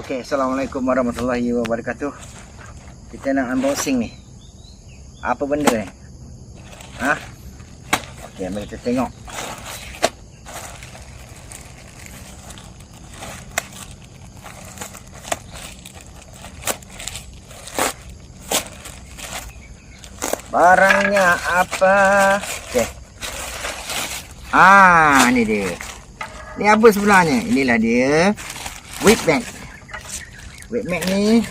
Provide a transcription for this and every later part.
Okey, Assalamualaikum warahmatullahi wabarakatuh. Kita nak unboxing ni. Apa benda ni? Ha? Okey, mari kita tengok. Barangnya apa? Okey. Ah, ni dia. Ni apa sebenarnya? Inilah dia. Whip bag. Whip bag ni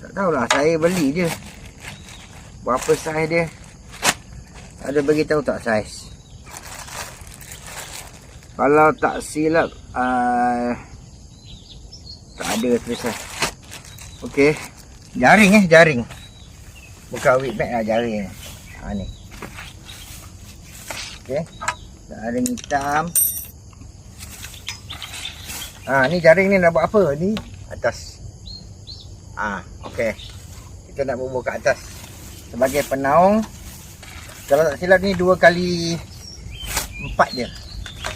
tak tahulah saya beli je. Berapa saiz dia? Ada bagi tahu tak saiz? Kalau tak silap uh, tak ada tulisan. Okey. Jaring eh, jaring. Bukan whip bag lah jaring. Ha ni. Okey. Jaring hitam. Ah, ni jaring ni nak buat apa? Ni atas. Ah, okey. Kita nak bubuh kat atas. Sebagai penaung. Kalau tak silap ni dua kali empat je.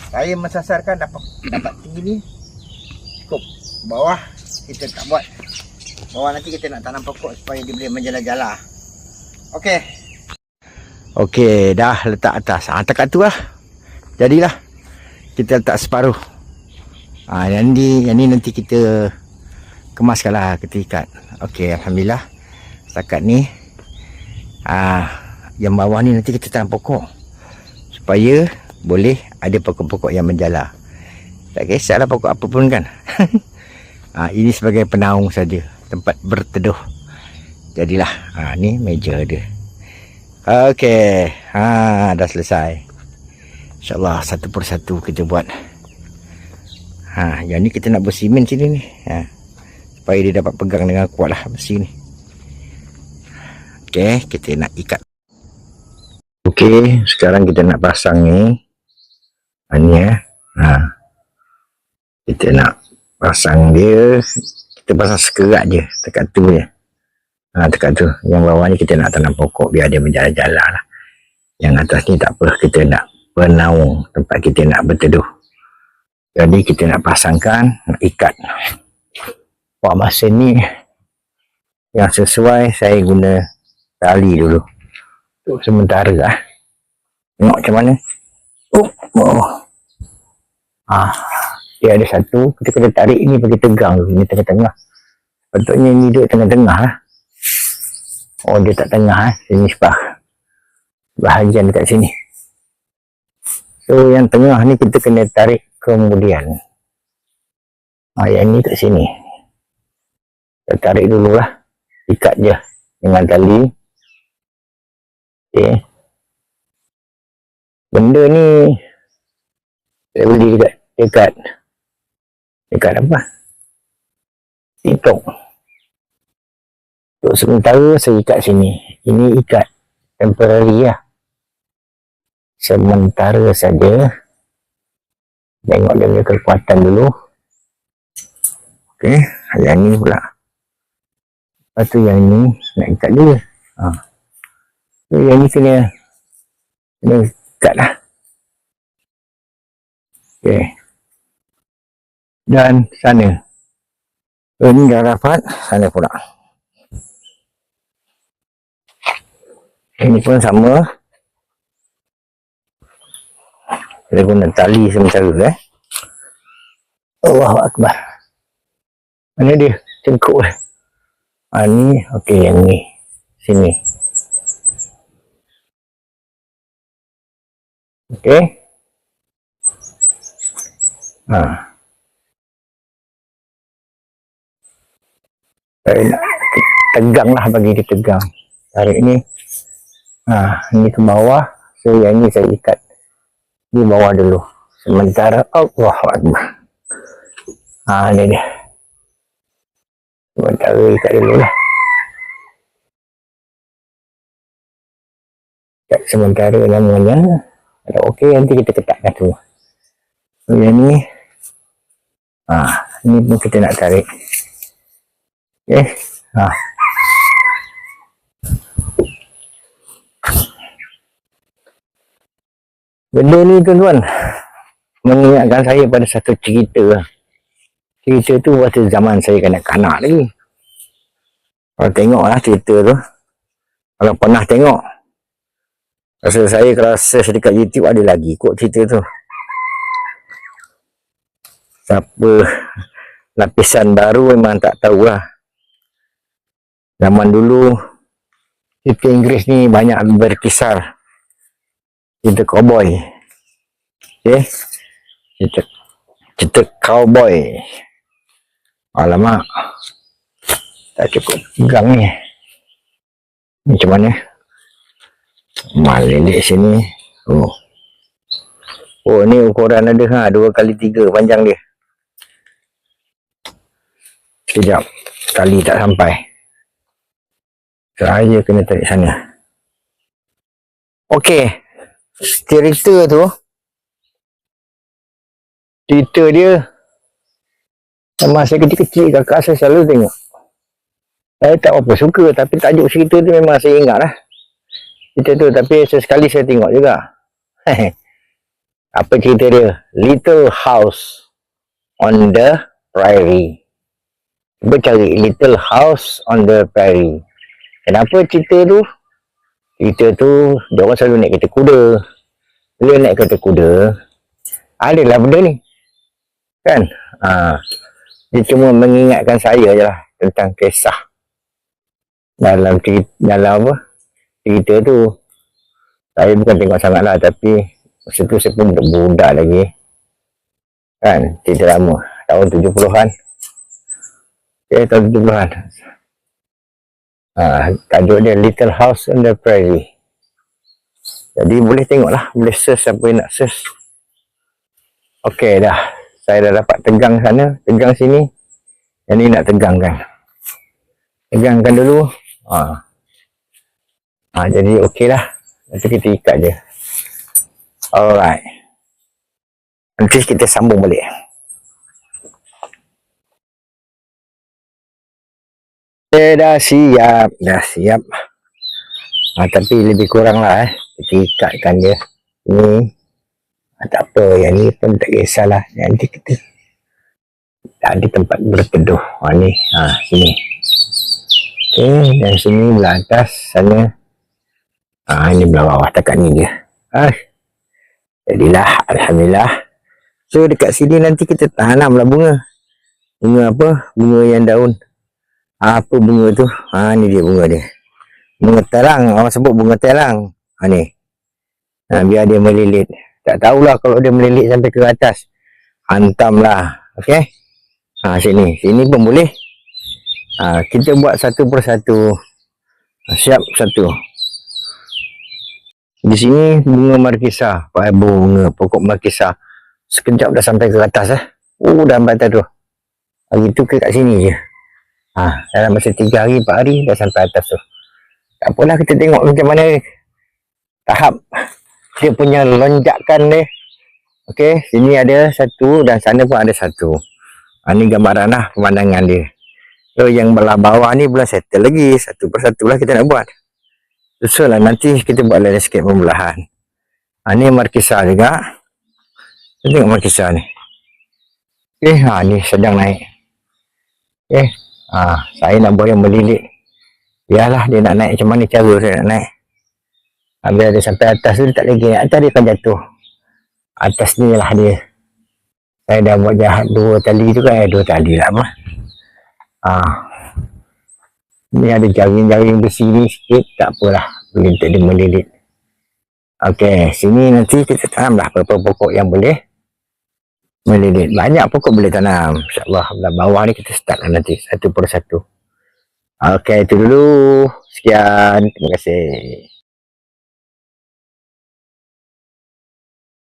Saya mensasarkan dapat dapat tinggi ni. Cukup. Bawah kita tak buat. Bawah nanti kita nak tanam pokok supaya dia boleh menjala-jala. Okey. Okey, dah letak atas. Ah, tekat tu lah. Jadilah. Kita letak separuh. Ah, yang ni, yang ni nanti kita kemaskanlah ikat. Okey, alhamdulillah. Setakat ni ah yang bawah ni nanti kita tanam pokok. Supaya boleh ada pokok-pokok yang menjala. Tak kisahlah pokok apa pun kan. ah, ini sebagai penaung saja, tempat berteduh. Jadilah, ah ni meja dia. Okey, ha dah selesai. InsyaAllah satu persatu kita buat. Ha, yang ni kita nak bersimen sini ni. Ha. Supaya dia dapat pegang dengan kuat lah besi ni. Okey, kita nak ikat. Okey, sekarang kita nak pasang ni. Ha, ni ya. Ha. Kita nak pasang dia. Kita pasang sekerat je. Tekat tu je. Ha, tekat tu. Yang bawah ni kita nak tanam pokok biar dia menjala-jala lah. Yang atas ni tak apa. Kita nak penaung tempat kita nak berteduh. Jadi kita nak pasangkan, nak ikat. Buat masa ni yang sesuai saya guna tali dulu. Untuk sementara lah. Tengok macam mana. Oh, oh. Ah, dia ada satu. Kita kena tarik ni bagi tegang dulu. Ni tengah-tengah. Patutnya ni duduk tengah-tengah lah. Oh, dia tak tengah lah. Sini sebab bahagian dekat sini. So, yang tengah ni kita kena tarik kemudian. Yang ni kat sini. Kita tarik dulu lah ikat je dengan tali. Ok benda ni saya beli dekat dekat dekat apa? Tiktok. Untuk sementara saya ikat sini. Ini ikat temporary lah. Sementara saja Tengok dia punya kekuatan dulu. Okey, yang ni pula. Lepas tu yang ni nak ikat dia. Ha. So, yang ni kena kena ikat lah. Okey. Dan sana. So, ni dah rapat, sana pula. Ini pun sama. Kita guna tali sementara eh. Allahu Akbar. Mana dia? Cengkuk eh. Ha, ni, okey yang ni. Sini. Okey. Ha. Tegang lah bagi dia tegang. Tarik ni. Ha, ni ke bawah. So yang ni saya ikat di bawah dulu. Sementara Allah Akbar. Ha ni dia. Sementara ikat dulu lah. Ikat sementara namanya kalau ok nanti kita ketakkan tu. So, yang ni ha ni pun kita nak tarik. Ok ha Benda ni tuan-tuan mengingatkan saya pada satu cerita cerita tu waktu zaman saya kanak-kanak lagi. Kalau tengoklah cerita tu. Kalau pernah tengok. Rasa saya kalau search dekat YouTube ada lagi kot cerita tu. Siapa lapisan baru memang tak tahulah. Zaman dulu cerita Inggeris ni banyak berkisar. Cerita cowboy. Okay. Cerita, cerita cowboy. Alamak. Tak cukup pegang ni. Macam mana? Malilik sini. Oh. Oh ni ukuran ada ha. Dua kali tiga panjang dia. Sekejap. Kali tak sampai. Saya kena tarik sana. Okey. Cerita tu. Cerita dia. Masa kecil-kecil kakak saya selalu tengok. Saya tak apa suka tapi tajuk cerita tu memang saya ingat lah. Cerita tu tapi sesekali saya tengok juga. apa cerita dia? Little House on the Prairie. Cuba cari Little House on the Prairie. Kenapa cerita tu? Cerita tu, dia orang selalu naik kereta kuda. Bila naik kereta kuda, adalah benda ni. Kan? Ha. Dia cuma mengingatkan saya je lah tentang kisah. Dalam cerita, dalam apa? Cerita tu. Saya bukan tengok sangat lah tapi masa tu saya pun budak lagi. Kan? Cerita lama. Tahun 70-an. Okay, tahun 70-an. Ha, tajuk dia Little House on the Prairie. Jadi boleh tengok lah. Boleh search siapa yang nak search. Okey dah. Saya dah dapat tegang sana. Tegang sini. Yang ni nak tegangkan. Tegangkan dulu. Ha. Ha, jadi okey lah. Nanti kita ikat je. Alright. Nanti kita sambung balik. Eh dah siap, dah siap. Ha, tapi lebih kurang lah eh. Kita ikatkan dia. Ni. Ha, tak apa, yang ni pun tak kisahlah. Nanti kita ada tempat berteduh. Ha, ni, ha, sini. Okey, dan sini belah atas, sana. Ha, ini belah bawah, takat ni dia. Ha. Jadilah, Alhamdulillah. So, dekat sini nanti kita tanam lah bunga. Bunga apa? Bunga yang daun apa bunga tu? Ha ni dia bunga dia. Bunga terang. Orang sebut bunga terang. Ha ni. Ha, biar dia melilit. Tak tahulah kalau dia melilit sampai ke atas. Hantamlah. Okey ha sini sini pun boleh. Ha kita buat satu persatu ha, siap satu. Di sini bunga markisa pak bunga pokok markisa sekejap dah sampai ke atas eh. Oh dah sampai tu. Hari tu ke kat sini je Ha, dalam masa tiga hari, empat hari dah sampai atas tu. Tak apalah kita tengok macam mana tahap dia punya lonjakan dia. Okey, sini ada satu dan sana pun ada satu. Ha, ni gambaran lah pemandangan dia. So, yang belah bawah ni belum settle lagi. Satu persatu lah kita nak buat. Susul lah nanti kita buat sikit pembelahan. Ha, ni markisa juga. Kita tengok markisa ni. Okey, ha, ni sedang naik. Okey. Ha, saya nak buat yang melilit. Biarlah dia nak naik macam mana cara saya nak naik. Ha, biar dia sampai atas tu tak lagi. Atas dia akan jatuh. Atas ni lah dia. Saya dah buat jahat dua tali tu kan. Eh, dua tali lah apa. Ha. Ni ada jaring-jaring besi ni sikit. Tak apalah. Boleh untuk dia melilit. Okey. Sini nanti kita tanamlah pokok-pokok yang boleh melilit. Banyak pokok boleh tanam. InsyaAllah. Bawah ni kita start lah nanti. Satu persatu. Okey, itu dulu. Sekian. Terima kasih.